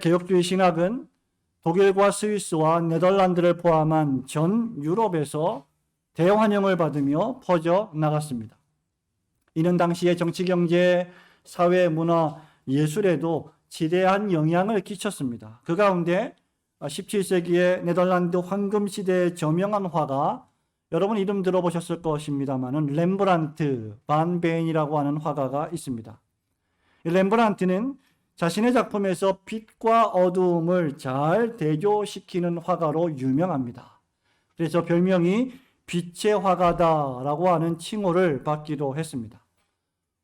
개혁주의 신학은 독일과 스위스와 네덜란드를 포함한 전 유럽에서 대환영을 받으며 퍼져 나갔습니다. 이는 당시의 정치, 경제, 사회, 문화, 예술에도 지대한 영향을 끼쳤습니다. 그 가운데 17세기의 네덜란드 황금 시대의 저명한 화가 여러분 이름 들어보셨을 것입니다만은 렘브란트 반 베인이라고 하는 화가가 있습니다. 이 렘브란트는 자신의 작품에서 빛과 어두움을 잘 대조시키는 화가로 유명합니다. 그래서 별명이 빛의 화가다라고 하는 칭호를 받기도 했습니다.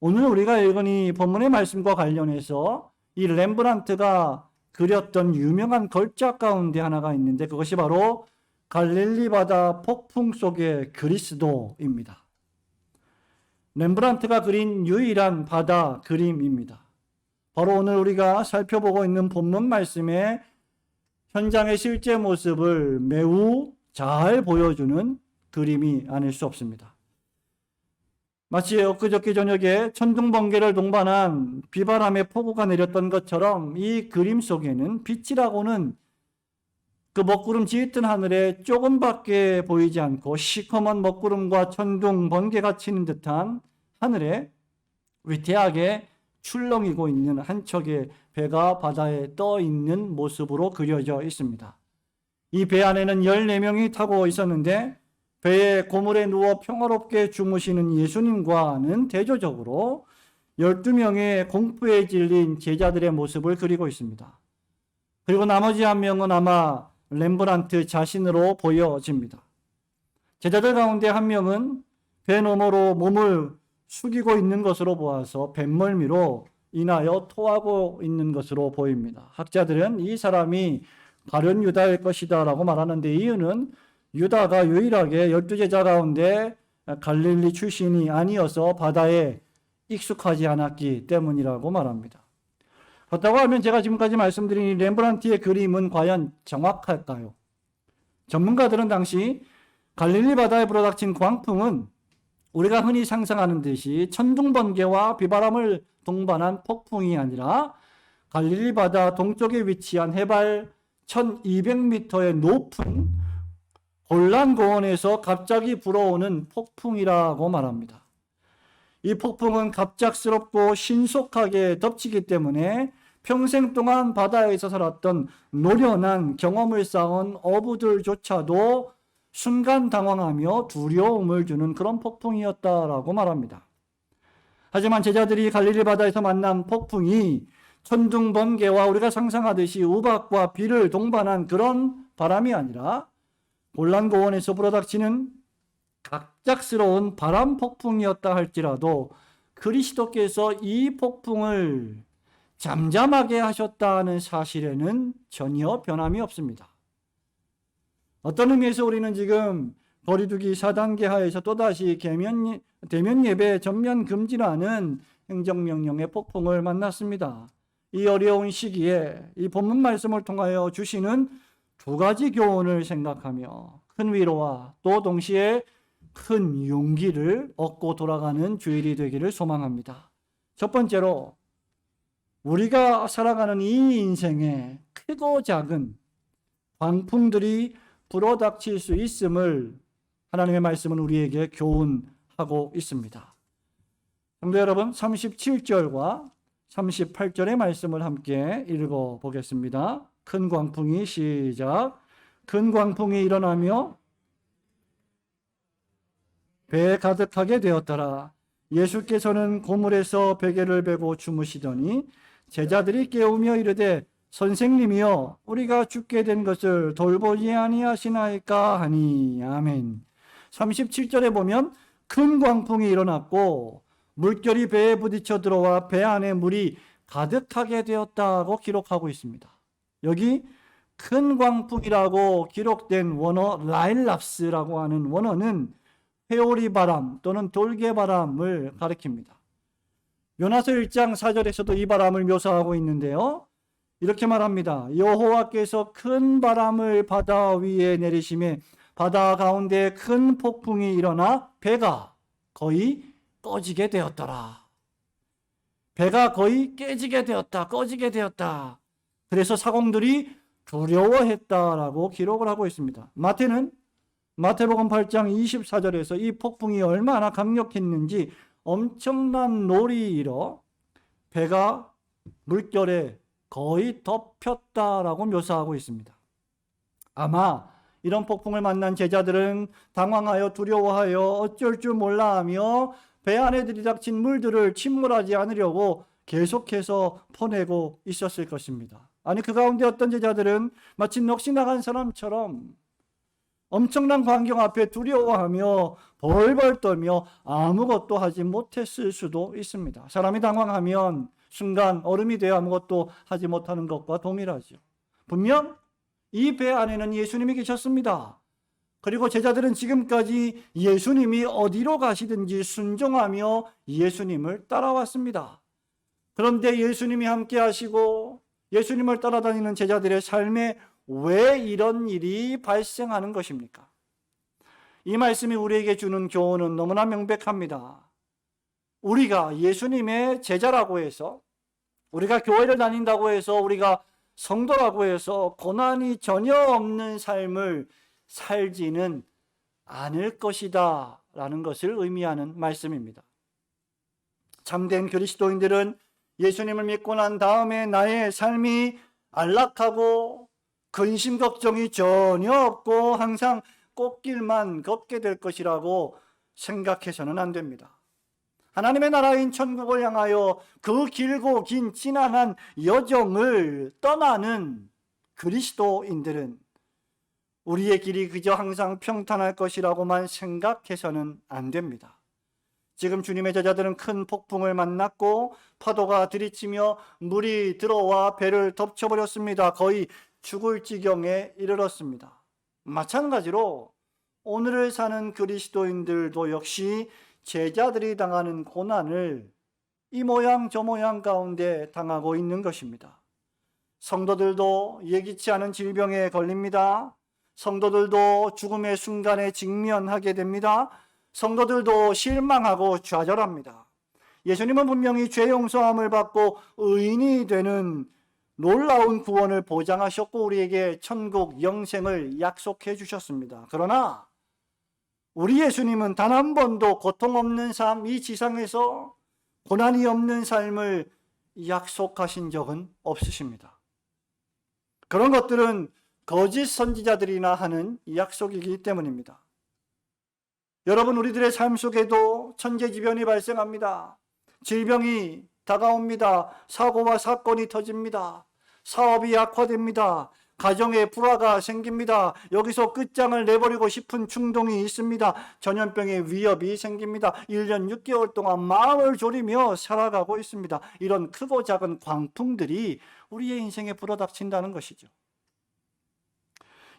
오늘 우리가 읽은 이 본문의 말씀과 관련해서 이 렘브란트가 그렸던 유명한 걸작 가운데 하나가 있는데 그것이 바로 갈릴리 바다 폭풍 속의 그리스도입니다. 렘브란트가 그린 유일한 바다 그림입니다. 바로 오늘 우리가 살펴보고 있는 본문 말씀의 현장의 실제 모습을 매우 잘 보여주는 그림이 아닐 수 없습니다. 마치 엊그저께 저녁에 천둥 번개를 동반한 비바람의 폭우가 내렸던 것처럼 이 그림 속에는 빛이라고는 그 먹구름 짙은 하늘에 조금밖에 보이지 않고 시커먼 먹구름과 천둥 번개가 치는 듯한 하늘에 위태하게 출렁이고 있는 한 척의 배가 바다에 떠 있는 모습으로 그려져 있습니다. 이 배 안에는 14명이 타고 있었는데 배에 고물에 누워 평화롭게 주무시는 예수님과는 대조적으로 12명의 공포에 질린 제자들의 모습을 그리고 있습니다. 그리고 나머지 한 명은 아마 렘브란트 자신으로 보여집니다. 제자들 가운데 한 명은 배 너머로 몸을 숙이고 있는 것으로 보아서 뱃멀미로 인하여 토하고 있는 것으로 보입니다. 학자들은 이 사람이 가련 유다일 것이다 라고 말하는데 이유는 유다가 유일하게 열두 제자 가운데 갈릴리 출신이 아니어서 바다에 익숙하지 않았기 때문이라고 말합니다. 그렇다고 하면 제가 지금까지 말씀드린 이 렘브란트의 그림은 과연 정확할까요? 전문가들은 당시 갈릴리 바다에 불어닥친 광풍은 우리가 흔히 상상하는 듯이 천둥 번개와 비바람을 동반한 폭풍이 아니라 갈릴리 바다 동쪽에 위치한 해발 1200m의 높은 골란 고원에서 갑자기 불어오는 폭풍이라고 말합니다. 이 폭풍은 갑작스럽고 신속하게 덮치기 때문에 평생 동안 바다에서 살았던 노련한 경험을 쌓은 어부들조차도 순간 당황하며 두려움을 주는 그런 폭풍이었다라고 말합니다. 하지만 제자들이 갈릴리 바다에서 만난 폭풍이 천둥 번개와 우리가 상상하듯이 우박과 비를 동반한 그런 바람이 아니라 골란 고원에서 불어닥치는 갑작스러운 바람 폭풍이었다 할지라도 그리스도께서 이 폭풍을 잠잠하게 하셨다는 사실에는 전혀 변함이 없습니다. 어떤 의미에서 우리는 지금 거리두기 4단계 하에서 또다시 개면, 대면 예배 전면 금지라는 행정명령의 폭풍을 만났습니다. 이 어려운 시기에 이 본문 말씀을 통하여 주시는 두 가지 교훈을 생각하며 큰 위로와 또 동시에 큰 용기를 얻고 돌아가는 주일이 되기를 소망합니다. 첫 번째로 우리가 살아가는 이 인생에 크고 작은 광풍들이 불어닥칠 수 있음을 하나님의 말씀은 우리에게 교훈하고 있습니다. 성도 여러분, 37절과 38절의 말씀을 함께 읽어 보겠습니다. 큰 광풍이 시작. 큰 광풍이 일어나며 배에 가득하게 되었더라. 예수께서는 고물에서 베개를 베고 주무시더니 제자들이 깨우며 이르되 선생님이여 우리가 죽게 된 것을 돌보지 아니하시나이까 하니 아멘. 37절에 보면 큰 광풍이 일어났고 물결이 배에 부딪혀 들어와 배 안에 물이 가득하게 되었다고 기록하고 있습니다. 여기 큰 광풍이라고 기록된 원어 라일랍스라고 하는 원어는 회오리 바람 또는 돌개 바람을 가리킵니다. 요나서 1장 4절에서도 이 바람을 묘사하고 있는데요. 이렇게 말합니다. 여호와께서 큰 바람을 바다 위에 내리심에 바다 가운데 큰 폭풍이 일어나 배가 거의 꺼지게 되었더라. 배가 거의 깨지게 되었다. 꺼지게 되었다. 그래서 사공들이 두려워했다라고 기록을 하고 있습니다. 마태는 마태복음 8장 24절에서 이 폭풍이 얼마나 강력했는지 엄청난 놀이 일어 배가 물결에 거의 덮였다라고 묘사하고 있습니다. 아마 이런 폭풍을 만난 제자들은 당황하여 두려워하여 어쩔 줄 몰라 하며 배 안에 들이닥친 물들을 침몰하지 않으려고 계속해서 퍼내고 있었을 것입니다. 아니 그 가운데 어떤 제자들은 마치 넋이 나간 사람처럼 엄청난 광경 앞에 두려워하며 벌벌 떨며 아무것도 하지 못했을 수도 있습니다. 사람이 당황하면 순간 얼음이 되어 아무것도 하지 못하는 것과 동일하죠. 분명 이 배 안에는 예수님이 계셨습니다. 그리고 제자들은 지금까지 예수님이 어디로 가시든지 순종하며 예수님을 따라왔습니다. 그런데 예수님이 함께 하시고 예수님을 따라다니는 제자들의 삶에 왜 이런 일이 발생하는 것입니까? 이 말씀이 우리에게 주는 교훈은 너무나 명백합니다. 우리가 예수님의 제자라고 해서 우리가 교회를 다닌다고 해서 우리가 성도라고 해서 고난이 전혀 없는 삶을 살지는 않을 것이다 라는 것을 의미하는 말씀입니다. 참된 그리스도인들은 예수님을 믿고 난 다음에 나의 삶이 안락하고 근심 걱정이 전혀 없고 항상 꽃길만 걷게 될 것이라고 생각해서는 안 됩니다. 하나님의 나라인 천국을 향하여 그 길고 긴 지난한 여정을 떠나는 그리스도인들은 우리의 길이 그저 항상 평탄할 것이라고만 생각해서는 안 됩니다. 지금 주님의 제자들은 큰 폭풍을 만났고 파도가 들이치며 물이 들어와 배를 덮쳐버렸습니다. 거의 죽을 지경에 이르렀습니다. 마찬가지로 오늘을 사는 그리스도인들도 역시 제자들이 당하는 고난을 이 모양 저 모양 가운데 당하고 있는 것입니다. 성도들도 예기치 않은 질병에 걸립니다. 성도들도 죽음의 순간에 직면하게 됩니다. 성도들도 실망하고 좌절합니다. 예수님은 분명히 죄 용서함을 받고 의인이 되는 놀라운 구원을 보장하셨고 우리에게 천국 영생을 약속해 주셨습니다. 그러나 우리 예수님은 단 한 번도 고통 없는 삶, 이 지상에서 고난이 없는 삶을 약속하신 적은 없으십니다. 그런 것들은 거짓 선지자들이나 하는 약속이기 때문입니다. 여러분, 우리들의 삶 속에도 천재지변이 발생합니다. 질병이 다가옵니다. 사고와 사건이 터집니다. 사업이 약화됩니다. 가정에 불화가 생깁니다. 여기서 끝장을 내버리고 싶은 충동이 있습니다. 전염병의 위협이 생깁니다. 1년 6개월 동안 마음을 졸이며 살아가고 있습니다. 이런 크고 작은 광풍들이 우리의 인생에 불어닥친다는 것이죠.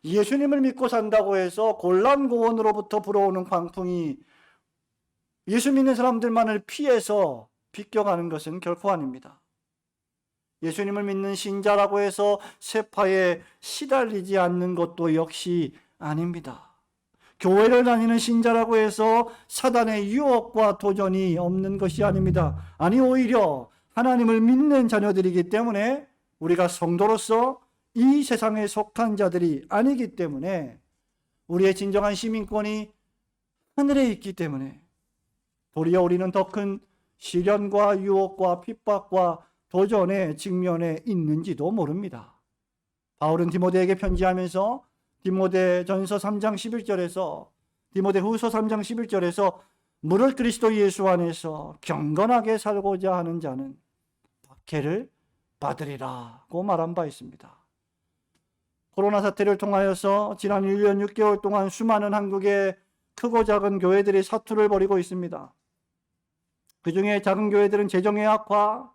예수님을 믿고 산다고 해서 곤란고원으로부터 불어오는 광풍이 예수 믿는 사람들만을 피해서 비껴가는 것은 결코 아닙니다. 예수님을 믿는 신자라고 해서 세파에 시달리지 않는 것도 역시 아닙니다. 교회를 다니는 신자라고 해서 사단의 유혹과 도전이 없는 것이 아닙니다. 아니, 오히려 하나님을 믿는 자녀들이기 때문에 우리가 성도로서 이 세상에 속한 자들이 아니기 때문에 우리의 진정한 시민권이 하늘에 있기 때문에 도리어 우리는 더 큰 시련과 유혹과 핍박과 도전의 직면에 있는지도 모릅니다. 바울은 디모데에게 편지하면서 디모데 전서 3장 11절에서 디모데 후서 3장 11절에서 무릇 그리스도 예수 안에서 경건하게 살고자 하는 자는 박해를 받으리라고 말한 바 있습니다. 코로나 사태를 통하여서 지난 1년 6개월 동안 수많은 한국의 크고 작은 교회들이 사투를 벌이고 있습니다. 그 중에 작은 교회들은 재정의 악화,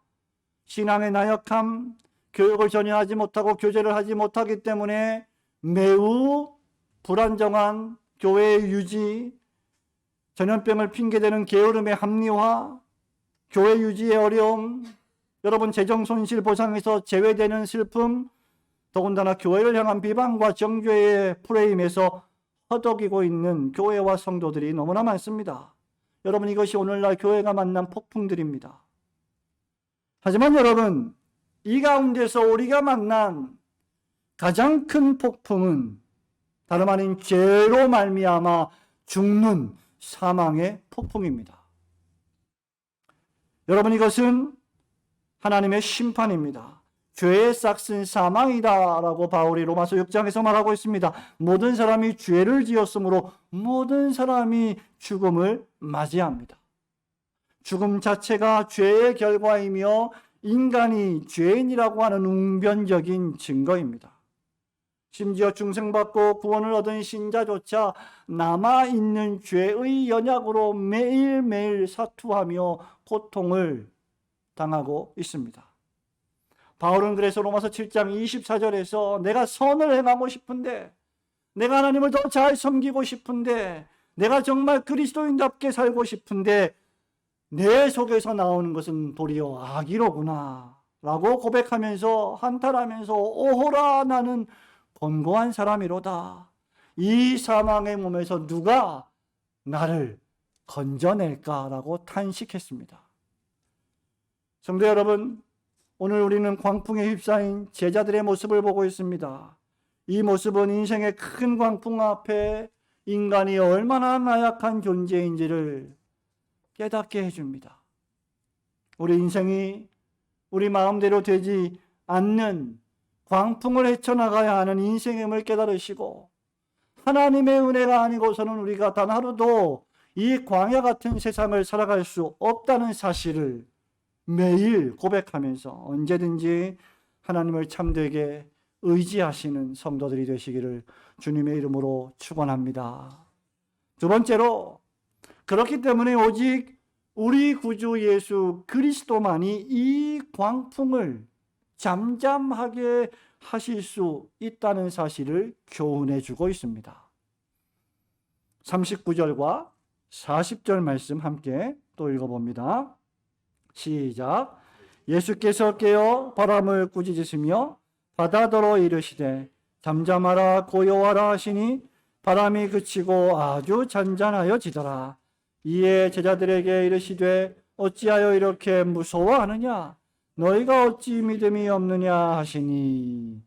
신앙의 나약함, 교육을 전혀 하지 못하고 교제를 하지 못하기 때문에 매우 불안정한 교회의 유지, 전염병을 핑계대는 게으름의 합리화, 교회 유지의 어려움, 여러분 재정 손실 보상에서 제외되는 슬픔, 더군다나 교회를 향한 비방과 정죄의 프레임에서 허덕이고 있는 교회와 성도들이 너무나 많습니다. 여러분 이것이 오늘날 교회가 만난 폭풍들입니다. 하지만 여러분 이 가운데서 우리가 만난 가장 큰 폭풍은 다름 아닌 죄로 말미암아 죽는 사망의 폭풍입니다. 여러분 이것은 하나님의 심판입니다. 죄의 싹슨 사망이다라고 바울이 로마서 6장에서 말하고 있습니다. 모든 사람이 죄를 지었으므로 모든 사람이 죽음을 맞이합니다. 죽음 자체가 죄의 결과이며 인간이 죄인이라고 하는 웅변적인 증거입니다. 심지어 중생받고 구원을 얻은 신자조차 남아있는 죄의 연약으로 매일매일 사투하며 고통을 당하고 있습니다. 바울은 그래서 로마서 7장 24절에서 내가 선을 행하고 싶은데 내가 하나님을 더 잘 섬기고 싶은데 내가 정말 그리스도인답게 살고 싶은데 내 속에서 나오는 것은 도리어 악이로구나 라고 고백하면서 한탄하면서 오호라 나는 곤고한 사람이로다 이 사망의 몸에서 누가 나를 건져낼까라고 탄식했습니다. 성도 여러분, 오늘 우리는 광풍에 휩싸인 제자들의 모습을 보고 있습니다. 이 모습은 인생의 큰 광풍 앞에 인간이 얼마나 나약한 존재인지를 깨닫게 해줍니다. 우리 인생이 우리 마음대로 되지 않는 광풍을 헤쳐나가야 하는 인생임을 깨달으시고 하나님의 은혜가 아니고서는 우리가 단 하루도 이 광야 같은 세상을 살아갈 수 없다는 사실을 매일 고백하면서 언제든지 하나님을 참되게 의지하시는 성도들이 되시기를 주님의 이름으로 축원합니다. 두 번째로 그렇기 때문에 오직 우리 구주 예수 그리스도만이 이 광풍을 잠잠하게 하실 수 있다는 사실을 교훈해 주고 있습니다. 39절과 40절 말씀 함께 또 읽어봅니다. 시작. 예수께서 깨어 바람을 꾸짖으시며 바다더러 이르시되 잠잠하라 고요하라 하시니 바람이 그치고 아주 잔잔하여 지더라. 이에 제자들에게 이르시되 어찌하여 이렇게 무서워하느냐? 너희가 어찌 믿음이 없느냐 하시니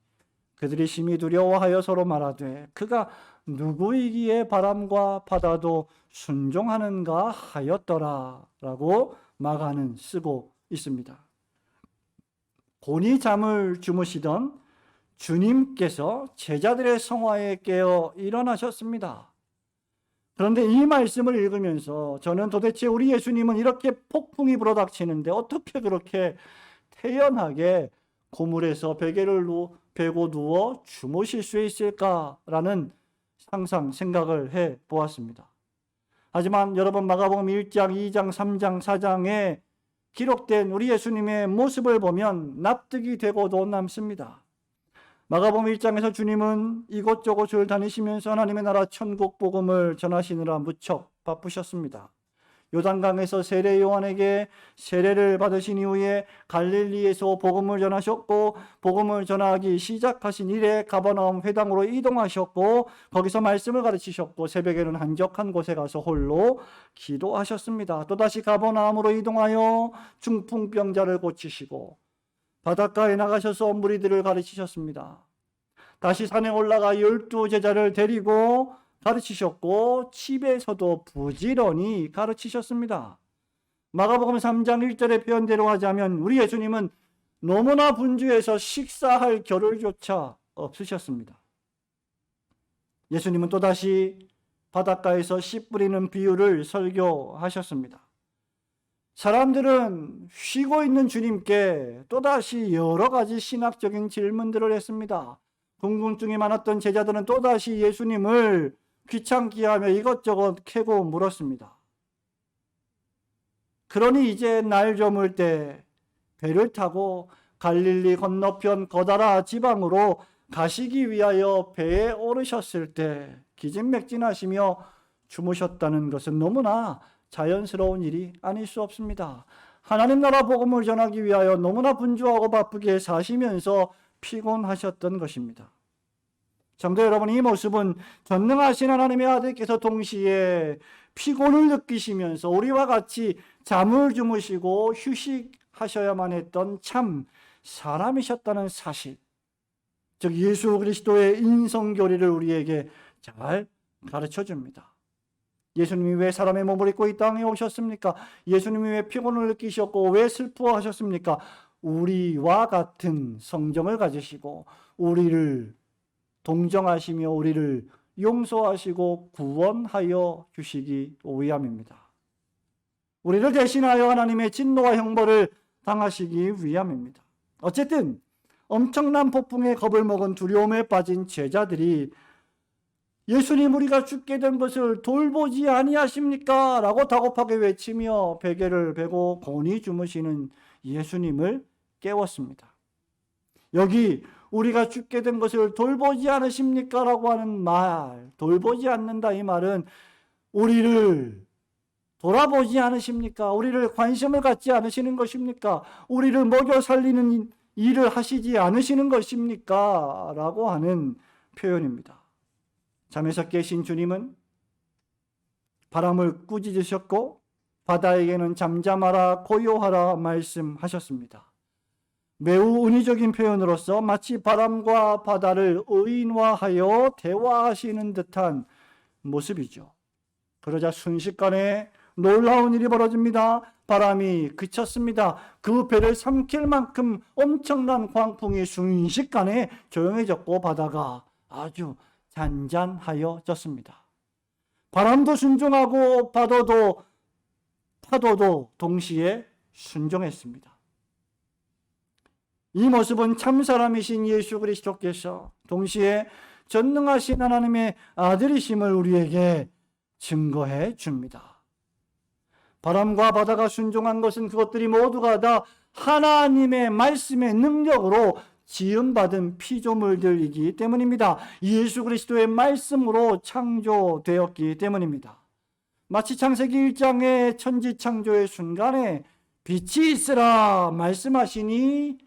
그들이 심히 두려워하여 서로 말하되 그가 누구이기에 바람과 바다도 순종하는가 하였더라라고 마가는 쓰고 있습니다. 곤히 잠을 주무시던 주님께서 제자들의 성화에 깨어 일어나셨습니다. 그런데 이 말씀을 읽으면서 저는 도대체 우리 예수님은 이렇게 폭풍이 불어닥치는데 어떻게 그렇게 태연하게 고물에서 베개를 누, 베고 누워 주무실 수 있을까라는 상상, 생각을 해 보았습니다. 하지만 여러분 마가복음 1장, 2장, 3장, 4장에 기록된 우리 예수님의 모습을 보면 납득이 되고도 남습니다. 마가복음 1장에서 주님은 이곳저곳을 다니시면서 하나님의 나라 천국 복음을 전하시느라 무척 바쁘셨습니다. 요단강에서 세례 요한에게 세례를 받으신 이후에 갈릴리에서 복음을 전하셨고 복음을 전하기 시작하신 이래 가버나움 회당으로 이동하셨고 거기서 말씀을 가르치셨고 새벽에는 한적한 곳에 가서 홀로 기도하셨습니다. 또다시 가버나움으로 이동하여 중풍병자를 고치시고 바닷가에 나가셔서 무리들을 가르치셨습니다. 다시 산에 올라가 열두 제자를 데리고 가르치셨고 집에서도 부지런히 가르치셨습니다. 마가복음 3장 1절의 표현대로 하자면 우리 예수님은 너무나 분주해서 식사할 겨를조차 없으셨습니다. 예수님은 또다시 바닷가에서 씨 뿌리는 비유를 설교하셨습니다. 사람들은 쉬고 있는 주님께 또다시 여러 가지 신학적인 질문들을 했습니다. 궁금증이 많았던 제자들은 또다시 예수님을 귀찮게 하며 이것저것 캐고 물었습니다. 그러니 이제 날 저물 때 배를 타고 갈릴리 건너편 거다라 지방으로 가시기 위하여 배에 오르셨을 때 기진맥진하시며 주무셨다는 것은 너무나 자연스러운 일이 아닐 수 없습니다. 하나님 나라 복음을 전하기 위하여 너무나 분주하고 바쁘게 사시면서 피곤하셨던 것입니다. 성도 여러분, 이 모습은 전능하신 하나님의 아들께서 동시에 피곤을 느끼시면서 우리와 같이 잠을 주무시고 휴식하셔야만 했던 참 사람이셨다는 사실, 즉 예수 그리스도의 인성 교리를 우리에게 잘 가르쳐 줍니다. 예수님이 왜 사람의 몸을 입고 이 땅에 오셨습니까? 예수님이 왜 피곤을 느끼셨고 왜 슬퍼하셨습니까? 우리와 같은 성정을 가지시고 우리를 동정하시며 우리를 용서하시고 구원하여 주시기 위함입니다. 우리를 대신하여 하나님의 진노와 형벌을 당하시기 위함입니다. 어쨌든 엄청난 폭풍의 겁을 먹은 두려움에 빠진 제자들이 예수님 우리가 죽게 된 것을 돌보지 아니하십니까? 라고 다급하게 외치며 베개를 베고 곤히 주무시는 예수님을 깨웠습니다. 여기 우리가 죽게 된 것을 돌보지 않으십니까? 라고 하는 말, 돌보지 않는다 이 말은 우리를 돌아보지 않으십니까? 우리를 관심을 갖지 않으시는 것입니까? 우리를 먹여 살리는 일을 하시지 않으시는 것입니까? 라고 하는 표현입니다. 잠에서 깨신 주님은 바람을 꾸짖으셨고 바다에게는 잠잠하라 고요하라 말씀하셨습니다. 매우 은유적인 표현으로서 마치 바람과 바다를 의인화하여 대화하시는 듯한 모습이죠. 그러자 순식간에 놀라운 일이 벌어집니다. 바람이 그쳤습니다. 그 배를 삼킬 만큼 엄청난 광풍이 순식간에 조용해졌고 바다가 아주 잔잔하여졌습니다. 바람도 순종하고 파도도 파도도 동시에 순종했습니다. 이 모습은 참 사람이신 예수 그리스도께서 동시에 전능하신 하나님의 아들이심을 우리에게 증거해 줍니다. 바람과 바다가 순종한 것은 그것들이 모두가 다 하나님의 말씀의 능력으로 지음받은 피조물들이기 때문입니다. 예수 그리스도의 말씀으로 창조되었기 때문입니다. 마치 창세기 1장의 천지 창조의 순간에 빛이 있으라 말씀하시니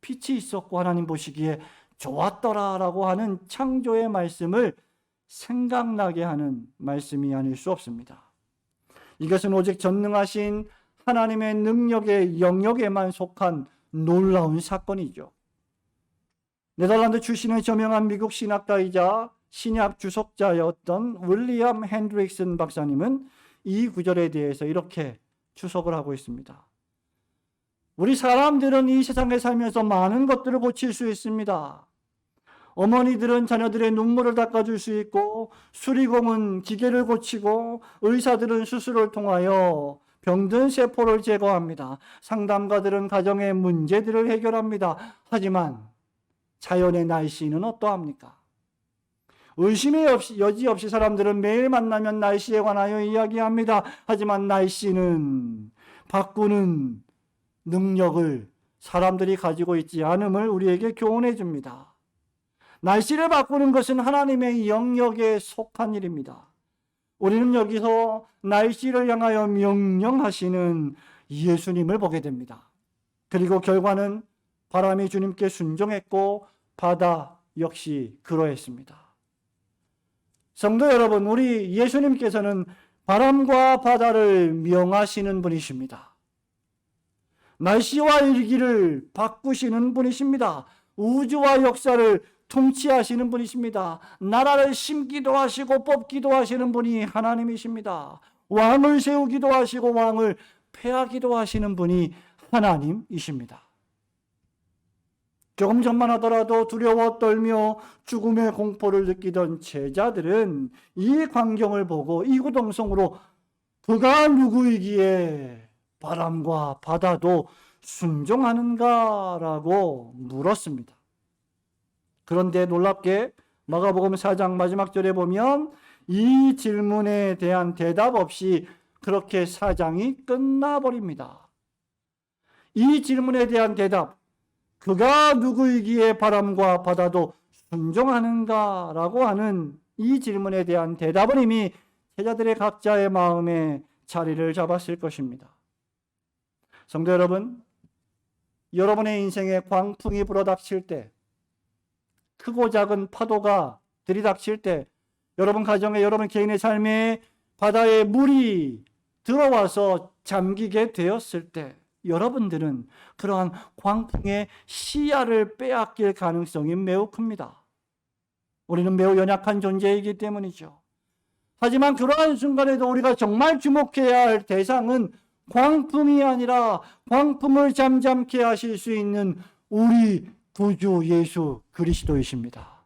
빛이 있었고 하나님 보시기에 좋았더라 라고 하는 창조의 말씀을 생각나게 하는 말씀이 아닐 수 없습니다. 이것은 오직 전능하신 하나님의 능력의 영역에만 속한 놀라운 사건이죠. 네덜란드 출신의 저명한 미국 신학가이자 신약 주석자였던 윌리엄 핸드릭슨 박사님은 이 구절에 대해서 이렇게 추석을 하고 있습니다. 우리 사람들은 이 세상에 살면서 많은 것들을 고칠 수 있습니다. 어머니들은 자녀들의 눈물을 닦아줄 수 있고, 수리공은 기계를 고치고, 의사들은 수술을 통하여 병든 세포를 제거합니다. 상담가들은 가정의 문제들을 해결합니다. 하지만 자연의 날씨는 어떠합니까? 의심의 없이, 여지 없이 사람들은 매일 만나면 날씨에 관하여 이야기합니다. 하지만 날씨는 바꾸는 능력을 사람들이 가지고 있지 않음을 우리에게 교훈해 줍니다. 날씨를 바꾸는 것은 하나님의 영역에 속한 일입니다. 우리는 여기서 날씨를 향하여 명령하시는 예수님을 보게 됩니다. 그리고 결과는 바람이 주님께 순종했고 바다 역시 그러했습니다. 성도 여러분, 우리 예수님께서는 바람과 바다를 명하시는 분이십니다. 날씨와 일기를 바꾸시는 분이십니다. 우주와 역사를 통치하시는 분이십니다. 나라를 심기도 하시고 뽑기도 하시는 분이 하나님이십니다. 왕을 세우기도 하시고 왕을 패하기도 하시는 분이 하나님이십니다. 조금 전만 하더라도 두려워 떨며 죽음의 공포를 느끼던 제자들은 이 광경을 보고 이구동성으로 그가 누구이기에 바람과 바다도 순종하는가라고 물었습니다. 그런데 놀랍게 마가복음 4장 마지막 절에 보면 이 질문에 대한 대답 없이 그렇게 사장이 끝나버립니다. 이 질문에 대한 대답, 그가 누구이기에 바람과 바다도 순종하는가 라고 하는 이 질문에 대한 대답은 이미 제자들의 각자의 마음에 자리를 잡았을 것입니다. 성도 여러분, 여러분의 인생에 광풍이 불어닥칠 때, 크고 작은 파도가 들이닥칠 때, 여러분 가정에 여러분 개인의 삶에 바다에 물이 들어와서 잠기게 되었을 때, 여러분들은 그러한 광풍의 시야를 빼앗길 가능성이 매우 큽니다. 우리는 매우 연약한 존재이기 때문이죠. 하지만 그러한 순간에도 우리가 정말 주목해야 할 대상은 광풍이 아니라 광풍을 잠잠케 하실 수 있는 우리 구주 예수 그리스도이십니다.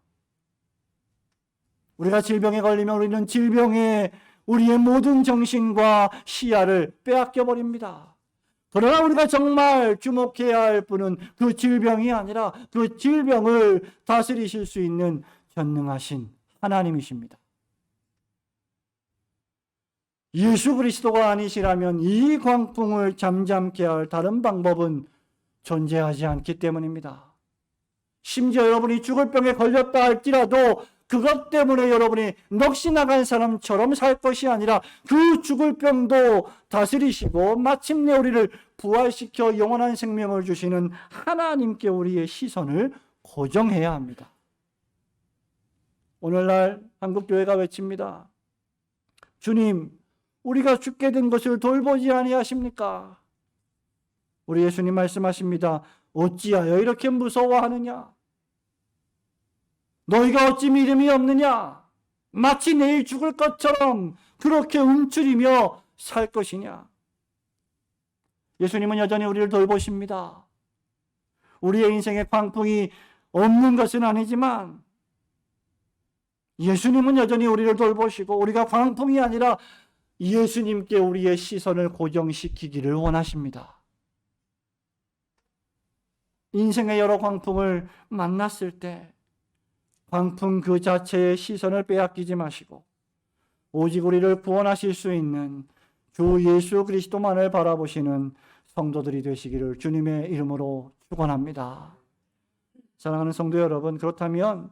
우리가 질병에 걸리면 우리는 질병에 우리의 모든 정신과 시야를 빼앗겨 버립니다. 그러나 우리가 정말 주목해야 할 분은 그 질병이 아니라 그 질병을 다스리실 수 있는 전능하신 하나님이십니다. 예수 그리스도가 아니시라면 이 광풍을 잠잠케 할 다른 방법은 존재하지 않기 때문입니다. 심지어 여러분이 죽을 병에 걸렸다 할지라도 그것 때문에 여러분이 넋이 나간 사람처럼 살 것이 아니라 그 죽을 병도 다스리시고 마침내 우리를 부활시켜 영원한 생명을 주시는 하나님께 우리의 시선을 고정해야 합니다. 오늘날 한국교회가 외칩니다. 주님, 우리가 죽게 된 것을 돌보지 아니하십니까? 우리 예수님 말씀하십니다. 어찌하여 이렇게 무서워하느냐? 너희가 어찌 믿음이 없느냐? 마치 내일 죽을 것처럼 그렇게 움츠리며 살 것이냐? 예수님은 여전히 우리를 돌보십니다. 우리의 인생에 광풍이 없는 것은 아니지만 예수님은 여전히 우리를 돌보시고 우리가 광풍이 아니라 예수님께 우리의 시선을 고정시키기를 원하십니다. 인생의 여러 광풍을 만났을 때 광풍 그 자체의 시선을 빼앗기지 마시고 오직 우리를 구원하실 수 있는 주 예수 그리스도만을 바라보시는 성도들이 되시기를 주님의 이름으로 축원합니다. 사랑하는 성도 여러분, 그렇다면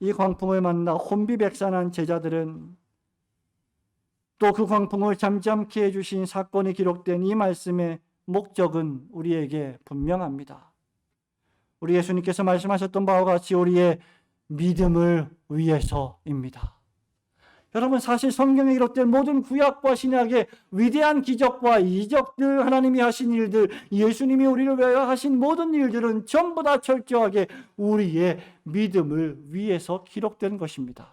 이 광풍을 만나 혼비백산한 제자들은 또 그 광풍을 잠잠케 해주신 사건이 기록된 이 말씀의 목적은 우리에게 분명합니다. 우리 예수님께서 말씀하셨던 바와 같이 우리의 믿음을 위해서입니다. 여러분 사실 성경에 기록된 모든 구약과 신약의 위대한 기적과 이적들 하나님이 하신 일들 예수님이 우리를 위하여 하신 모든 일들은 전부 다 철저하게 우리의 믿음을 위해서 기록된 것입니다.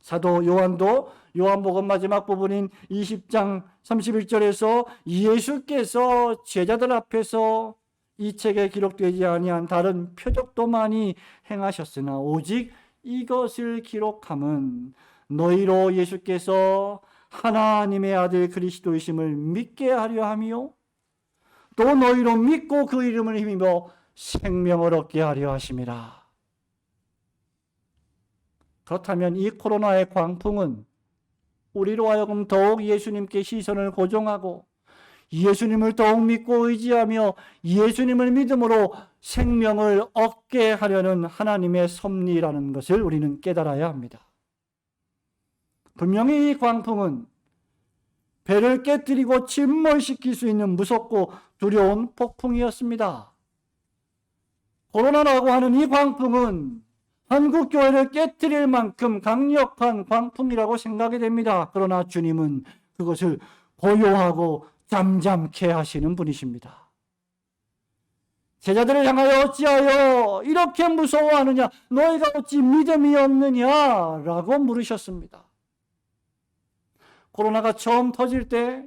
사도 요한도 요한복음 마지막 부분인 20장 31절에서 예수께서 제자들 앞에서 이 책에 기록되지 아니한 다른 표적도 많이 행하셨으나 오직 이것을 기록함은 너희로 예수께서 하나님의 아들 그리스도이심을 믿게 하려 함이요 또 너희로 믿고 그 이름을 힘입어 생명을 얻게 하려 하심이라. 그렇다면 이 코로나의 광풍은 우리로 하여금 더욱 예수님께 시선을 고정하고 예수님을 더욱 믿고 의지하며 예수님을 믿음으로 생명을 얻게 하려는 하나님의 섭리라는 것을 우리는 깨달아야 합니다. 분명히 이 광풍은 배를 깨뜨리고 침몰시킬 수 있는 무섭고 두려운 폭풍이었습니다. 코로나라고 하는 이 광풍은 한국 교회를 깨뜨릴 만큼 강력한 광풍이라고 생각이 됩니다. 그러나 주님은 그것을 고요하고 잠잠케 하시는 분이십니다. 제자들을 향하여 어찌하여 이렇게 무서워하느냐? 너희가 어찌 믿음이 없느냐? 라고 물으셨습니다. 코로나가 처음 터질 때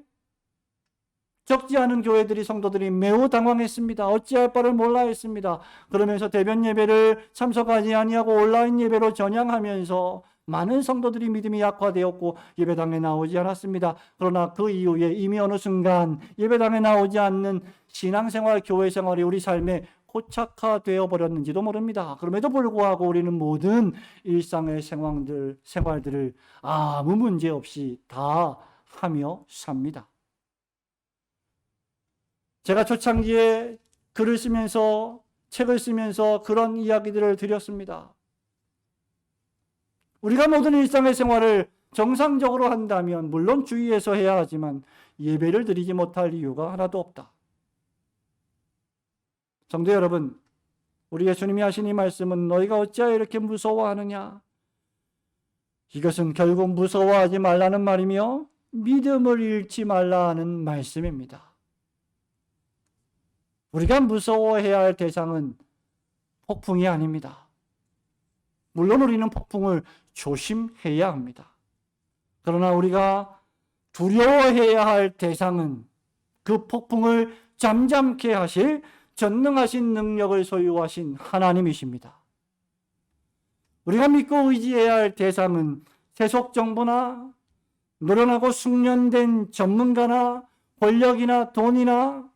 적지 않은 교회들이 성도들이 매우 당황했습니다. 어찌할 바를 몰라 했습니다. 그러면서 대변 예배를 참석하지 아니하고 온라인 예배로 전향하면서 많은 성도들이 믿음이 약화되었고 예배당에 나오지 않았습니다. 그러나 그 이후에 이미 어느 순간 예배당에 나오지 않는 신앙생활, 교회 생활이 우리 삶에 고착화되어 버렸는지도 모릅니다. 그럼에도 불구하고 우리는 모든 일상의 생활들, 생활들을 아무 문제 없이 다 하며 삽니다. 제가 초창기에 글을 쓰면서 책을 쓰면서 그런 이야기들을 드렸습니다. 우리가 모든 일상의 생활을 정상적으로 한다면 물론 주의해서 해야 하지만 예배를 드리지 못할 이유가 하나도 없다. 성도 여러분, 우리 예수님이 하신 이 말씀은 너희가 어찌하여 이렇게 무서워하느냐? 이것은 결국 무서워하지 말라는 말이며 믿음을 잃지 말라 하는 말씀입니다. 우리가 무서워해야 할 대상은 폭풍이 아닙니다. 물론 우리는 폭풍을 조심해야 합니다. 그러나 우리가 두려워해야 할 대상은 그 폭풍을 잠잠케 하실 전능하신 능력을 소유하신 하나님이십니다. 우리가 믿고 의지해야 할 대상은 세속 정부나 노련하고 숙련된 전문가나 권력이나 돈이나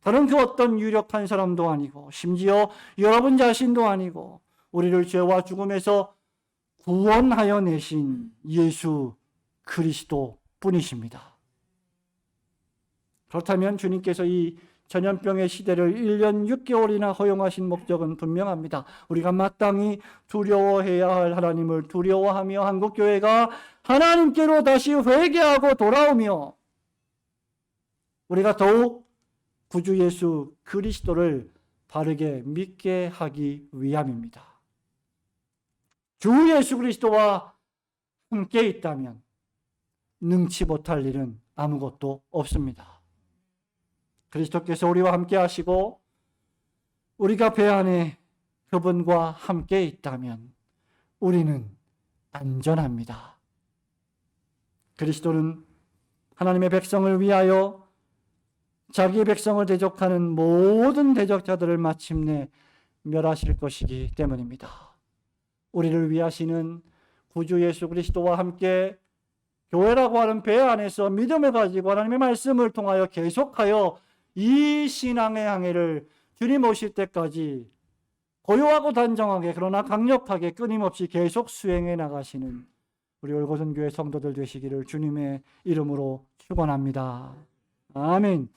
다른 그 어떤 유력한 사람도 아니고 심지어 여러분 자신도 아니고 우리를 죄와 죽음에서 구원하여 내신 예수 그리스도 뿐이십니다. 그렇다면 주님께서 이 전염병의 시대를 1년 6개월이나 허용하신 목적은 분명합니다. 우리가 마땅히 두려워해야 할 하나님을 두려워하며 한국교회가 하나님께로 다시 회개하고 돌아오며 우리가 더욱 구주 예수 그리스도를 바르게 믿게 하기 위함입니다. 주 예수 그리스도와 함께 있다면 능치 못할 일은 아무것도 없습니다. 그리스도께서 우리와 함께 하시고 우리가 배 안에 그분과 함께 있다면 우리는 안전합니다. 그리스도는 하나님의 백성을 위하여 자기 백성을 대적하는 모든 대적자들을 마침내 멸하실 것이기 때문입니다. 우리를 위하시는 구주 예수 그리스도와 함께 교회라고 하는 배 안에서 믿음을 가지고 하나님의 말씀을 통하여 계속하여 이 신앙의 항해를 주님 오실 때까지 고요하고 단정하게 그러나 강력하게 끊임없이 계속 수행해 나가시는 우리 올고선 교회 성도들 되시기를 주님의 이름으로 축원합니다. 아멘.